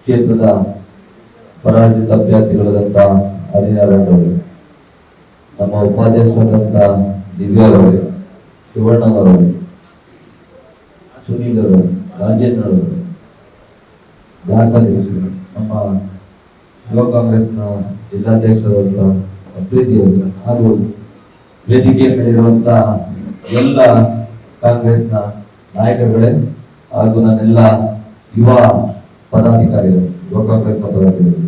ಕ್ಷೇತ್ರದ ಪರಾಜಿತ ಅಭ್ಯರ್ಥಿಗಳಾದಂಥ ಹರಿನಾರಾಯಣ ಅವರು ನಮ್ಮ ಉಪಾಧ್ಯಕ್ಷರಾದಂಥ ದಿವ್ಯಾರವರು ಶಿವಣ್ಣನವರು ಸುನೀಲ್ ಅವರು ರಾಜೇಂದ್ರ ಅವರು ದಾಖಲಿಸಿದರು ನಮ್ಮ ಯುವ ಕಾಂಗ್ರೆಸ್ನ ಜಿಲ್ಲಾಧ್ಯಕ್ಷರಾದಂಥ ಪ್ರೀತಿ ಅವರು, ಹಾಗೂ ವೇದಿಕೆಯ ಮೇಲಿರುವಂಥ ಎಲ್ಲ ಕಾಂಗ್ರೆಸ್ನ ನಾಯಕರುಗಳೇ, ಹಾಗೂ ನನ್ನೆಲ್ಲ ಯುವ ಪದಾಧಿಕಾರಿಗಳು, ಯುವ ಕಾಂಗ್ರೆಸ್ನ ಪದಾಧಿಕಾರಿಗಳು.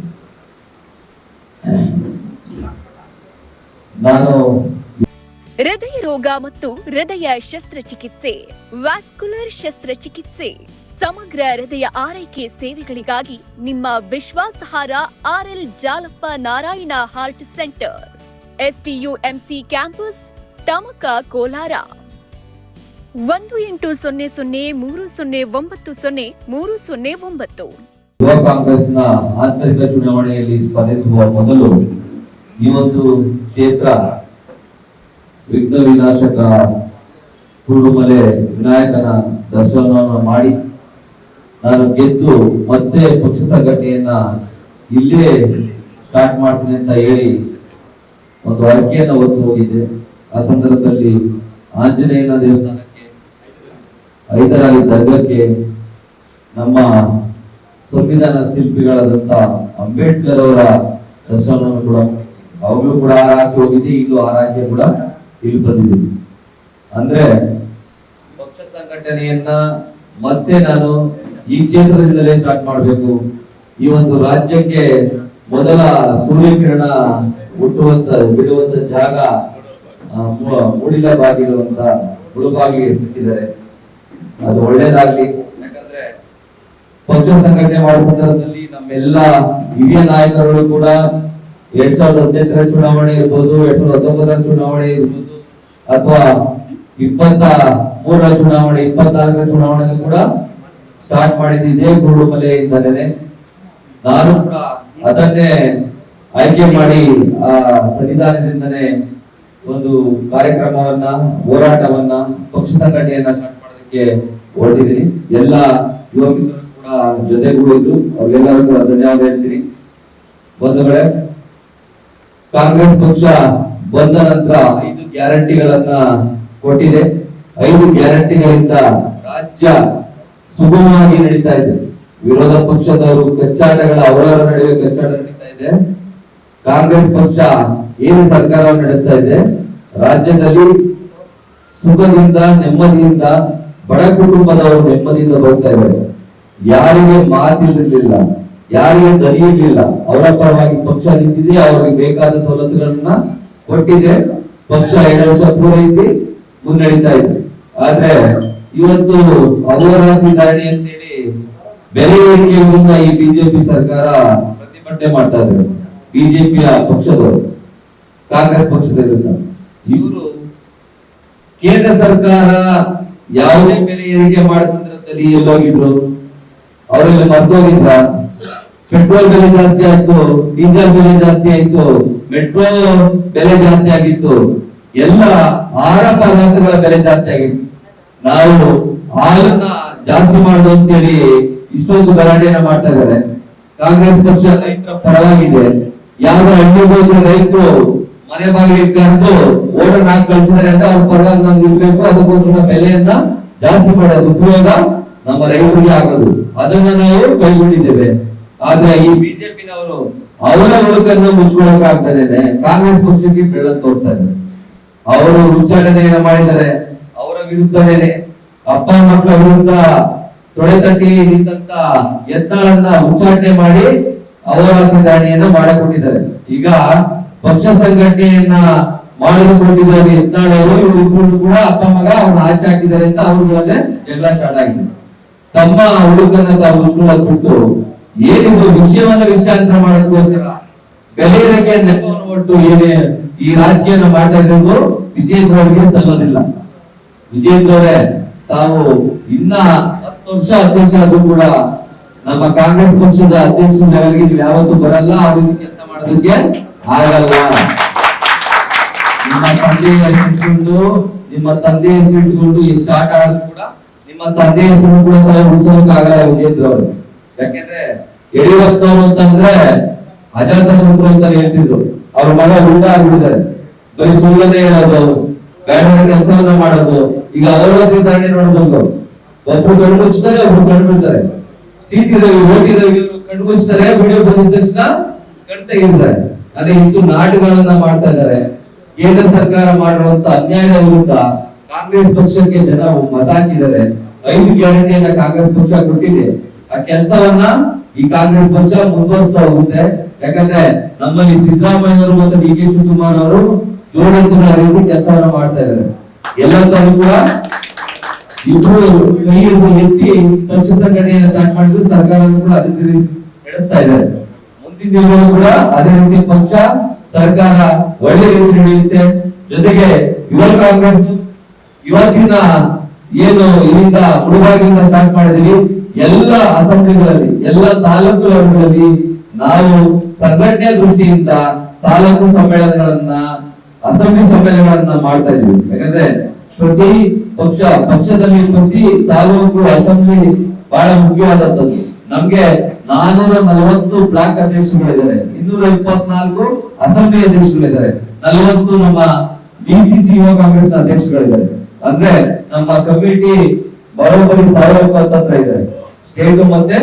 ನಾನು ಹೃದಯ ರೋಗ ಮತ್ತು ಹೃದಯ ಶಸ್ತ್ರಚಿಕಿತ್ಸೆ, ವ್ಯಾಸ್ಕುಲರ್ ಶಸ್ತ್ರಚಿಕಿತ್ಸೆ, ಸಮಗ್ರ ಹೃದಯ ಆರೈಕೆ ಸೇವೆಗಳಿಗಾಗಿ ನಿಮ್ಮ ವಿಶ್ವಾಸಾರ್ಹ RL Jalappa Narayana heart centre SDUMC campus Tamaka Kolar. ಒಂದು ಎಂಟು ಸೊನ್ನೆ ಸೊನ್ನೆ ಮೂರು ಸೊನ್ನೆ ಒಂಬತ್ತು ಸೊನ್ನೆ ಮೂರು ಸೊನ್ನೆ ಒಂಬತ್ತು. ಯುವ ಕಾಂಗ್ರೆಸ್ನ ಆಂತರಿಕ ಚುನಾವಣೆಯಲ್ಲಿ ಸ್ಪರ್ಧಿಸುವ ಮೊದಲು ಈ ಒಂದು ಕ್ಷೇತ್ರ ವಿಘ್ನ ವಿನಾಶಕ ಕುರುಮಲೆ ವಿನಾಯಕನ ದರ್ಶನವನ್ನು ಮಾಡಿ ನಾನು ಗೆದ್ದು ಮತ್ತೆ ಪಕ್ಷ ಸಂಘಟನೆಯನ್ನ ಇಲ್ಲೇ ಸ್ಟಾರ್ಟ್ ಮಾಡ್ತೀನಿ ಅಂತ ಹೇಳಿ ಒಂದು ಅರ್ಕೆಯನ್ನು ಹೊತ್ತು ಹೋಗಿದ್ದೆ. ಆ ಸಂದರ್ಭದಲ್ಲಿ ಆಂಜನೇಯನ ದೇವಸ್ಥಾನಕ್ಕೆ ಹೈದರಾಲಿ ದರ್ಗಕ್ಕೆ ನಮ್ಮ ಸಂವಿಧಾನ ಶಿಲ್ಪಿಗಳಾದಂತ ಅಂಬೇಡ್ಕರ್ ಅವರ ದರ್ಶನವನ್ನು ಕೂಡ ಅವಾಗಲೂ ಕೂಡ ಆರಾಕಿ ಹೋಗಿದ್ದೆ ಇಲ್ಲೂ ಆರಾಕೆ ಕೂಡ ಇಲ್ಲಿ ಬಂದಿದ್ದೀನಿ ಅಂದ್ರೆ ಪಕ್ಷ ಸಂಘಟನೆಯನ್ನ ಮತ್ತೆ ನಾನು ಈ ಕ್ಷೇತ್ರದಿಂದಲೇ ಸ್ಟಾರ್ಟ್ ಮಾಡಬೇಕು. ಈ ಒಂದು ರಾಜ್ಯಕ್ಕೆ ಮೊದಲ ಸೂರ್ಯಕಿರಣ ಹುಟ್ಟುವಂತ, ಬಿಡುವಂತ ಜಾಗ ಮೂಡಿಲ ಬಾಗಿಲು ಅಂತ ಮುಳುಬಾಗಿಲಿಗೆ ಸಿಕ್ಕಿದ್ದಾರೆ. ಅದು ಒಳ್ಳೇದಾಗ್ಲಿ. ಯಾಕಂದ್ರೆ ಪಕ್ಷ ಸಂಘಟನೆ ಮಾಡುವ ಸಂದರ್ಭದಲ್ಲಿ ನಮ್ಮೆಲ್ಲ ಹಿರಿಯ ನಾಯಕರುಗಳು ಕೂಡ ಎರಡ್ ಸಾವಿರದ ಹದಿನೆಂಟರ ಚುನಾವಣೆ ಇರ್ಬೋದು ಎರಡ್ ಸಾವಿರದ ಹತ್ತೊಂಬತ್ತರ ಚುನಾವಣೆ ಇರ್ಬೋದು ಅಥವಾ ಇಪ್ಪತ್ತ ಮೂರರ ಚುನಾವಣೆ ಇಪ್ಪತ್ತಾರರ ಚುನಾವಣೆ ಕೂಡ ಸ್ಟಾರ್ಟ್ ಮಾಡಿದ್ದು ಇದೇ ಕುರುಡುಮಲೆಯಿಂದಲೇ ನಾನು ಕೂಡ ಅದನ್ನೇ ಆಯ್ಕೆ ಮಾಡಿ ಆ ಸಂವಿಧಾನದಿಂದನೇ ಒಂದು ಕಾರ್ಯಕ್ರಮವನ್ನ ಹೋರಾಟವನ್ನ ಪಕ್ಷ ಸಂಘಟನೆಯನ್ನ ಹೊರಟಿದ್ದೀನಿ. ಎಲ್ಲ ಯುವಕರು ಕೂಡ ಜೊತೆಗೂಡಿದ್ರು ಅವ್ರಿಗೆಲ್ಲರೂ ಕೂಡ ಧನ್ಯವಾದ ಹೇಳ್ತೀನಿ. ಬಂಧುಗಳೇ, ಕಾಂಗ್ರೆಸ್ ಪಕ್ಷ ಬಂದ ನಂತರ ಐದು ಗ್ಯಾರಂಟಿಗಳನ್ನ ಕೊಟ್ಟಿದೆ. ಐದು ಗ್ಯಾರಂಟಿಗಳಿಂದ ರಾಜ್ಯ ಸುಗಮವಾಗಿ ನಡೀತಾ ಇದೆ. ವಿರೋಧ ಪಕ್ಷದವರು ಕಚ್ಚಾಟಗಳ, ಅವರವರ ನಡುವೆ ಕಚ್ಚಾಟ ನಡೀತಾ ಇದೆ. ಕಾಂಗ್ರೆಸ್ ಪಕ್ಷ ಏನು ಸರ್ಕಾರವನ್ನು ನಡೆಸ್ತಾ ಇದೆ? ರಾಜ್ಯದಲ್ಲಿ ಸುಖದಿಂದ, ನೆಮ್ಮದಿಯಿಂದ ಬಡ ಕುಟುಂಬದವರು ನೆಮ್ಮದಿಯಿಂದ ಬರ್ತಾ ಇದ್ದಾರೆ. ಯಾರಿಗೆ ಮಾತಿರಲಿಲ್ಲ, ಯಾರಿಗೆ ದನಿ ಇರಲಿಲ್ಲ ಅವರ ಪರವಾಗಿ ಪಕ್ಷ ನಿಂತಿದೆ, ಅವರಿಗೆ ಬೇಕಾದ ಸವಲತ್ತುಗಳನ್ನ ಕೊಟ್ಟಿದೆ. ಪಕ್ಷ ಎರಡು ವರ್ಷ ಪೂರೈಸಿ ಮುನ್ನಡೀತಾ ಇದೆ. ಆದ್ರೆ ಇವತ್ತು ಅಹೋರಾತ್ರಿ ಧರಣಿ ಅಂತೇಳಿ ಬೆಲೆ ಏರಿಕೆ ವಿರುದ್ಧ ಈ ಬಿಜೆಪಿ ಸರ್ಕಾರ ಪ್ರತಿಭಟನೆ ಮಾಡ್ತಾ ಇದ್ದಾರೆ ಬಿಜೆಪಿಯ ಪಕ್ಷದವರು, ಕಾಂಗ್ರೆಸ್ ಪಕ್ಷದ ವಿರುದ್ಧ ಇವರು ಕೇಂದ್ರ ಸರ್ಕಾರ ಯಾವುದೇ ಬೆಲೆ ಏರಿಕೆ ಮಾಡೋ ಸಂದರ್ಭದಲ್ಲಿ ಎಲ್ಲೋಗಿದ್ರು, ಅವರೆಲ್ಲ ಮರ್ತೋಗಿದ್ರ ಪೆಟ್ರೋಲ್ ಬೆಲೆ ಜಾಸ್ತಿ ಆಯ್ತು ಡೀಸೆಲ್ ಬೆಲೆ ಜಾಸ್ತಿ ಆಯ್ತು ಮೆಟ್ರೋ ಬೆಲೆ ಜಾಸ್ತಿ ಆಗಿತ್ತು. ಎಲ್ಲ ಆಹಾರ ಪದಾರ್ಥಗಳ ಬೆಲೆ ಜಾಸ್ತಿ ಆಗಿತ್ತು. ನಾವು ಹಾಲನ್ನ ಜಾಸ್ತಿ ಮಾಡುದು ಅಂತೇಳಿ ಇಷ್ಟೊಂದು ಗಲಾಟೆಯನ್ನ ಮಾಡ್ತಾ ಇದ್ದಾರೆ. ಕಾಂಗ್ರೆಸ್ ಪಕ್ಷ ರೈತರ ಪರವಾಗಿದೆ. ಯಾವ ಹಣ್ಣಿಗೆ ರೈತರು ಮನೆ ಬಾಗಿಲಿಗೆ ಕರೆದು ಓಟರ್ ಹಾಕಿ ಕಳಿಸಿದ್ದಾರೆ ಅಂತ ಅವ್ರ ಪರವಾಗಿ ನಾನು ನಿಲ್ಬೇಕು ಅದಕ್ಕೋಸ್ಕರ ಬೆಲೆಯನ್ನ ಜಾಸ್ತಿ ಮಾಡೋದು ಉಪಯೋಗ ನಮ್ಮ ರೈತರಿಗೆ ಆಗೋದು. ಅದನ್ನ ನಾವು ಕೈಗೊಂಡಿದ್ದೇವೆ. ಆದ್ರೆ ಈ ಬಿಜೆಪಿನವರು ಅವರ ಹುಡುಕನ್ನು ಮುಚ್ಕೊಳಕ್ ಆಗ್ತದೇನೆ ಕಾಂಗ್ರೆಸ್ ಪಕ್ಷಕ್ಕೆ ಬೆಳಕು ತೋರಿಸ್ತಾ ಇದ್ದಾರೆ ಅವರು ಉಚ್ಚಾಟನೆಯನ್ನ ಮಾಡಿದ್ದಾರೆ. ಅವರ ವಿರುದ್ಧನೇನೆ. ಅಪ್ಪ ಮಕ್ಕಳ ವಿರುದ್ಧ ತೊಡೆ ತಟ್ಟಿ ನಿಂತ ಎತ್ತಾಳನ್ನ ಉಚ್ಚಾಟನೆ ಮಾಡಿ ಅವರ ದಾಳಿಯನ್ನ ಮಾಡಿಕೊಂಡಿದ್ದಾರೆ ಈಗ ಪಕ್ಷ ಸಂಘಟನೆಯನ್ನ ಮಾಡಿದುಕೊಂಡಿದ್ದಾರೆ ಎತ್ತಾಳವರು ಇವರು ಕೂಡ ಅಪ್ಪ ಮಗ ಅವ್ರನ್ನ ಆಚೆ ಹಾಕಿದ್ದಾರೆ ಅಂತ ಅವ್ರಗಳಲ್ಲೇ ಜಗಳ ಸ್ಟಾರ್ಟ್ ಆಗಿದೆ. ತಮ್ಮ ಹುಡುಗನ ತಾವು ಮುಚ್ಕೊಳ್ಳೋದ್ ಬಿಟ್ಟು ಏನಿದು ವಿಷಯವನ್ನ ವಿಶ್ರಾಂತರ ಮಾಡಕ್ಕೋಸ್ಕರ ಬೆಲೆ ಏರಿಕೆ ನೆಪವನ್ನು ಒಟ್ಟು ಏನೇ ಈ ರಾಜಕೀಯನ ಮಾಡ್ತಾ ಇರೋದು ವಿಜೇಂದ್ರ ಅವರಿಗೆ ಸಲ್ಲೋದಿಲ್ಲ. ವಿಜೇಂದ್ರ ತಾವು ಇನ್ನ ಹತ್ತು ವರ್ಷ ಅಧ್ಯಕ್ಷ ಆದ್ರೂ ಕೂಡ ನಮ್ಮ ಕಾಂಗ್ರೆಸ್ ಪಕ್ಷದ ಅಧ್ಯಕ್ಷ ಲೆವೆಲ್ಗೆ ನೀವು ಯಾವತ್ತೂ ಬರಲ್ಲ, ಆ ರೀತಿ ಕೆಲಸ ಮಾಡೋದಕ್ಕೆ ಆಗಲ್ಲ. ನಿಮ್ಮ ತಂದೆ ಹೆಸರಿಟ್ಕೊಂಡು, ನಿಮ್ಮ ತಂದೆ ಹೆಸರಿಟ್ಕೊಂಡು ಈ ಸ್ಟಾರ್ಟ್ ಆದ್ರೂ ಕೂಡ ನಿಮ್ಮ ತಂದೆ ಹೆಸರು ಕೂಡ ಉಳಿಸೋಕ್ ಆಗಲ್ಲ ವಿಜೇಂದ್ರ ಅವರು ಯಾಕೆಂದ್ರೆ ಯಡಿಯೂರಪ್ಪನವರು ಅಂತಂದ್ರೆ ಅಜಾತ ಶತ್ರು ಅಂತ ಹೇಳ್ತಿದ್ರು. ಅವ್ರ ಮಗ ಉಂಡ ಆಗ್ಬಿಟ್ಟಿದ್ದಾರೆ. ಬರೀ ಸುಳ್ಳನೆ ಹೇಳೋದು ಬೇಡ ಕೆಲಸವನ್ನ ಮಾಡೋದು. ಈಗ ಅಗರಬತ್ತಿ ನೋಡ್ಬೋದು. ಒಬ್ರು ಕಣ್ಣು ಮುಚ್ತಾರೆ ಒಬ್ರು ಕಣ್ಣು ಬಿಡ್ತಾರೆ. ಸೀಟ್ ಇದಾವೆ ಓಟ್ ಇವರು ಕಣ್ಣು ಮುಚ್ತಾರೆ ವಿಡಿಯೋ ಬಂದಿದ ತಕ್ಷಣ ಕಣ್ ತೆಗಿತಾರೆ. ಅದೇ ಇಷ್ಟು ನಾಟಕಗಳನ್ನ ಮಾಡ್ತಾ ಇದ್ದಾರೆ. ಕೇಂದ್ರ ಸರ್ಕಾರ ಮಾಡಿರುವಂತ ಅನ್ಯಾಯದ ವಿರುದ್ಧ ಕಾಂಗ್ರೆಸ್ ಪಕ್ಷಕ್ಕೆ ಜನ ಮತ ಹಾಕಿದ್ದಾರೆ. ಐದು ಗ್ಯಾರಂಟಿಯನ್ನ ಕಾಂಗ್ರೆಸ್ ಪಕ್ಷ ಕೊಟ್ಟಿದೆ. ಆ ಕೆಲಸವನ್ನ ಈ ಕಾಂಗ್ರೆಸ್ ಪಕ್ಷ ಮುಂದುವರಿಸ್ತಾ ಹೋಗುತ್ತೆ. ಯಾಕಂದ್ರೆ ನಮ್ಮಲ್ಲಿ ಸಿದ್ದರಾಮಯ್ಯವರು ಮತ್ತು ಡಿ ಕೆ ಶಿವಕುಮಾರ್ ಅವರು ಜೋಡಂತರ ರೀತಿ ಕೆಲಸವನ್ನ ಮಾಡ್ತಾ ಇದ್ದಾರೆ. ಎಲ್ಲ ಕೂಡ ಇಬ್ರು ಕೈ ಎತ್ತಿ ಪಕ್ಷ ಸಂಘಟನೆಯನ್ನು ಸ್ಟಾರ್ಟ್ ಮಾಡಿದ್ರು. ಸರ್ಕಾರ ಕೂಡ ಅದೇ ರೀತಿ ನಡೆಸ್ತಾ ಇದ್ದಾರೆ. ಮುಂದಿನ ದಿನಗಳು ಕೂಡ ಅದೇ ರೀತಿ ಪಕ್ಷ ಸರ್ಕಾರ ಒಳ್ಳೆ ರೀತಿ ನಡೆಯುತ್ತೆ. ಜೊತೆಗೆ ಯುವ ಕಾಂಗ್ರೆಸ್ ಇವತ್ತಿನ ಏನು ಇಲ್ಲಿಂದ ಮುಳುಬಾಗಿಲಿಂದ ಸ್ಟಾರ್ಟ್ ಮಾಡಿದೀವಿ ಎಲ್ಲ ಅಸೆಂಬ್ಲಿಗಳಲ್ಲಿ, ಎಲ್ಲ ತಾಲೂಕುಗಳಲ್ಲಿ ನಾವು ಸಂಘಟನೆ ದೃಷ್ಟಿಯಿಂದ ತಾಲೂಕು ಸಮ್ಮೇಳನಗಳನ್ನ, ಅಸೆಂಬ್ಲಿ ಸಮ್ಮೇಳನಗಳನ್ನ ಮಾಡ್ತಾ ಇದೀವಿ ಯಾಕಂದ್ರೆ ಪ್ರತಿ ಪಕ್ಷ, ಪಕ್ಷದಲ್ಲಿ ಪ್ರತಿ ತಾಲೂಕು ಅಸೆಂಬ್ಲಿ ಬಹಳ ಮುಖ್ಯವಾದದ್ದು. ನಮ್ಗೆ ನಾನೂರ ನಲವತ್ತು ಬ್ಲಾಕ್ ಅಧ್ಯಕ್ಷರುಗಳಿದ್ದಾರೆ. ಇನ್ನೂರ ಇಪ್ಪತ್ನಾಲ್ಕು ಅಸೆಂಬ್ಲಿ ಅಧ್ಯಕ್ಷಗಳಿದ್ದಾರೆ ನಲವತ್ತು ನಮ್ಮ ಡಿಸಿಸಿ ಯುವ ಕಾಂಗ್ರೆಸ್ ಅಧ್ಯಕ್ಷರುಗಳಿದ್ದಾರೆ. ಅಂದ್ರೆ ನಮ್ಮ ಕಮಿಟಿ ಬರೋಬ್ಬರಿ ಸಾವಿರ ಹತ್ರ ಇದ್ದಾರೆ ಸ್ಟೇಟ್ ಮತ್ತೆ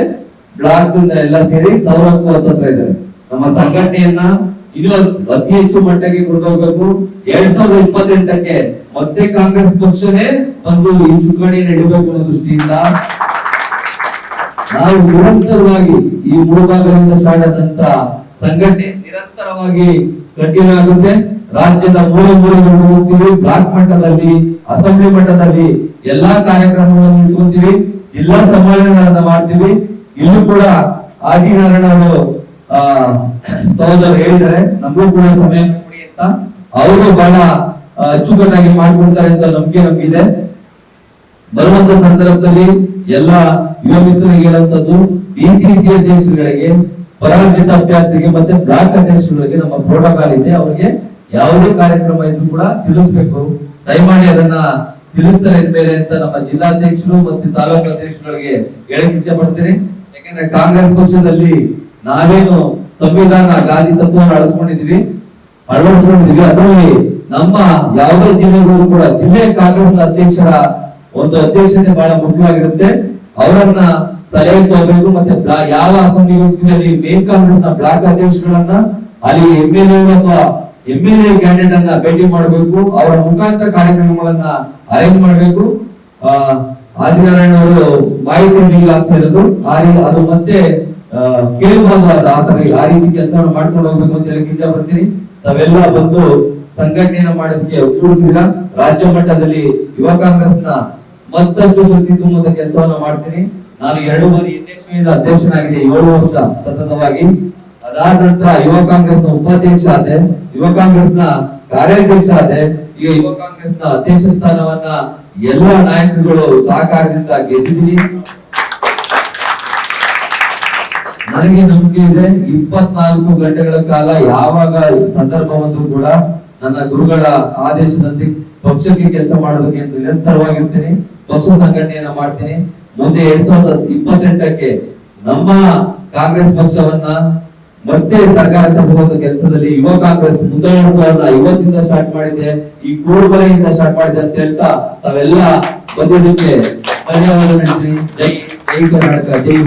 ಬ್ಲಾಕ್ ಎಲ್ಲ ಸೇರಿ ಸಾವಿರ ಹತ್ರ ಇದ್ದಾರೆ ನಮ್ಮ ಸಂಘಟನೆಯನ್ನ ಇನ್ನೂ ಅತಿ ಹೆಚ್ಚು ಮಟ್ಟಕ್ಕೆ ಕೊಂಡೋಗ್ಬೇಕು ಎರಡ್ ಸಾವಿರದ ಇಪ್ಪತ್ತೆಂಟಕ್ಕೆ ಮತ್ತೆ ಕಾಂಗ್ರೆಸ್ ಪಕ್ಷನೇ ಒಂದು ಈ ಚುಕ್ಕಾಣಿ ನಡೀಬೇಕು ಅನ್ನೋ ದೃಷ್ಟಿಯಿಂದ ನಾವು ನಿರಂತರವಾಗಿ ಈ ಮೂರ್ಭಾಗದಿಂದ ಸ್ಟಾರ್ಟ್ ಆದಂತ ಸಂಘಟನೆ ನಿರಂತರವಾಗಿ ಕಂಟಿನ್ಯೂ ಆಗುತ್ತೆ ರಾಜ್ಯದ ಮೂಲೆ ಮೂಲೆಗಳು ಹೋಗ್ತೀವಿ ಬ್ಲಾಕ್ ಮಟ್ಟದಲ್ಲಿ, ಅಸೆಂಬ್ಲಿ ಮಟ್ಟದಲ್ಲಿ ಎಲ್ಲಾ ಕಾರ್ಯಕ್ರಮಗಳನ್ನು ಇಟ್ಕೊಂತೀವಿ, ಜಿಲ್ಲಾ ಸಮ್ಮೇಳನಗಳನ್ನ ಮಾಡ್ತೀವಿ. ಇಲ್ಲೂ ಕೂಡ ಆದಿನಾರಾಯಣ ಅವರು, ಆ ಸಹೋದರ ಹೇಳಿದ್ದಾರೆ, ನಮಗೂ ಕೂಡ ಸಮಯ ಕೊಡಿ ಅಂತ. ಅವರು ಬಹಳ ಅಚ್ಚುಕಟ್ಟಾಗಿ ಮಾಡ್ಕೊಡ್ತಾರೆ ಅಂತ ನಂಬಿಕೆ ನಮಗಿದೆ. ಬರುವಂತ ಸಂದರ್ಭದಲ್ಲಿ ಎಲ್ಲ ಯುವ ಮಿತ್ರರಿಗೆ ಹೇಳುವಂತದ್ದು ಸಿ ಅಧ್ಯಕ್ಷರುಗಳಿಗೆ ಪರಾಜಿತ ಅಭ್ಯರ್ಥಿಗೆ ಮತ್ತೆ ಬ್ಲಾಕ್ ಅಧ್ಯಕ್ಷರುಗಳಿಗೆ ನಮ್ಮ ಪ್ರೋಟೋಕಾಲ್ ಇದೆ. ಅವರಿಗೆ ಯಾವುದೇ ಕಾರ್ಯಕ್ರಮ ಇದ್ರು ಕೂಡ ತಿಳಿಸ್ಬೇಕು. ದಯಮಾಡಿ ಅದನ್ನ ತಿಳಿಸ್ತಾರೆ ಇದ್ಮೇಲೆ ಅಂತ ನಮ್ಮ ಜಿಲ್ಲಾಧ್ಯಕ್ಷರು ಮತ್ತು ತಾಲೂಕು ಅಧ್ಯಕ್ಷರುಗಳಿಗೆ ಹೇಳಕ್ ಇಚ್ಛೆ ಪಡ್ತೀನಿ. ಯಾಕಂದ್ರೆ ಕಾಂಗ್ರೆಸ್ ಪಕ್ಷದಲ್ಲಿ ನಾವೇನು ಸಂವಿಧಾನ ಗಾದಿ ತತ್ವವನ್ನು ಅಳಿಸ್ಕೊಂಡಿದೀವಿ ಅಳವಡಿಸ್ಕೊಂಡಿದ್ವಿ. ಅದರಲ್ಲಿ ನಮ್ಮ ಯಾವುದೇ ಜಿಲ್ಲೆಗೂ ಕೂಡ, ಜಿಲ್ಲೆ ಕಾಂಗ್ರೆಸ್ ಅಧ್ಯಕ್ಷರ ಒಂದು ಅಧ್ಯಕ್ಷತೆ ಬಹಳ ಮುಖ್ಯವಾಗಿರುತ್ತೆ. ಅವರನ್ನ ಸಲಹೆ ತಗೋಬೇಕು, ಮತ್ತೆ ಯಾವ ಅಸೆಂಬ್ಲಿ ಮೇನ್ ಕಾಂಗ್ರೆಸ್ನ ಬ್ಲಾಕ್ ಅಧ್ಯಕ್ಷಗಳನ್ನ ಅಲ್ಲಿ ಎಂ ಎಲ್ ಎ ಅಥವಾ ಎಂ ಎಲ್ ಎ ಕ್ಯಾಂಡಿಡೇಟ್ ಅನ್ನ ಭೇಟಿ ಮಾಡಬೇಕು, ಅವರ ಮುಖಾಂತರ ಕಾರ್ಯಕ್ರಮಗಳನ್ನ ಅರೇಂಜ್ ಮಾಡಬೇಕು. ಆದಿನಾರಾಯಣ ಅವರು ಮಾಹಿತಿ ನೀಡಿಲ್ಲ ಅಂತ ಹೇಳಿದ್ರು. ಅದು ಮತ್ತೆ ಕೇಳಬಹುದಾದ ಆ ತರ ಆ ರೀತಿ ಕೆಲಸವನ್ನು ಮಾಡ್ಕೊಂಡು ಹೋಗ್ಬೇಕು ಅಂತ ಹೇಳಿ ಇಚ್ಛೆ ಬರ್ತೀನಿ ತಾವೆಲ್ಲ ಬಂದು ಸಂಘಟನೆಯನ್ನು ಮಾಡೋದಕ್ಕೆ ಒಗ್ಗೂಡಿಸಿದ್ರ ರಾಜ್ಯ ಮಟ್ಟದಲ್ಲಿ ಯುವ ಕಾಂಗ್ರೆಸ್ನ ಮತ್ತಷ್ಟು ಶಕ್ತಿ ತುಂಬುವ ಕೆಲಸವನ್ನು ಮಾಡ್ತೀನಿ. ನಾನು ಎರಡು ಬಾರಿ ಯಥೇಚ್ಛದಿಂದ ಅಧ್ಯಕ್ಷನಾಗಿದೆ ಏಳು ವರ್ಷ ಸತತವಾಗಿ. ಅದಾದ ನಂತರ ಯುವ ಕಾಂಗ್ರೆಸ್ನ ಉಪಾಧ್ಯಕ್ಷ ಆದೆ, ಯುವ ಕಾಂಗ್ರೆಸ್ನ ಕಾರ್ಯಾಧ್ಯಕ್ಷ ಆದೆ, ಈಗ ಯುವ ಕಾಂಗ್ರೆಸ್ನ ಅಧ್ಯಕ್ಷ ಸ್ಥಾನವನ್ನ ಎಲ್ಲ ನಾಯಕರುಗಳು ಸಹಕಾರದಿಂದ ಗೆದ್ದಿದ್ದೀನಿ ನನಗೆ ನಂಬಿಕೆ ಇದೆ, ಇಪ್ಪತ್ನಾಲ್ಕು ಗಂಟೆಗಳ ಕಾಲ ಯಾವಾಗ ಸಂದರ್ಭ ಕೂಡ ನನ್ನ ಗುರುಗಳ ಆದೇಶದಂತೆ ಪಕ್ಷಕ್ಕೆ ಕೆಲಸ ಮಾಡೋದಕ್ಕೆ ನಿರಂತರವಾಗಿರ್ತೇನೆ. ಪಕ್ಷ ಸಂಘಟನೆಯನ್ನ ಮಾಡ್ತೀನಿ. ಮುಂದೆ ಎರಡ್ ಸಾವಿರದ ಇಪ್ಪತ್ತೆಂಟಕ್ಕೆ ನಮ್ಮ ಕಾಂಗ್ರೆಸ್ ಪಕ್ಷವನ್ನ ಮತ್ತೆ ಸರ್ಕಾರ ತರುವಂತ ಕೆಲಸದಲ್ಲಿ ಯುವ ಕಾಂಗ್ರೆಸ್ ಮುಂದಾಳುಗಳನ್ನ ಇವತ್ತಿಂದ ಸ್ಟಾರ್ಟ್ ಮಾಡಿದೆ. ಈ ಕೂಡುಮಲೆಯಿಂದ ಸ್ಟಾರ್ಟ್ ಮಾಡಿದೆ ಅಂತ ಹೇಳ್ತಾ ತಾವೆಲ್ಲ ಬಂದಿದ್ದಕ್ಕೆ ಧನ್ಯವಾದ ಜೈ ಜೈ ಕರ್ನಾಟಕ, ಜೈ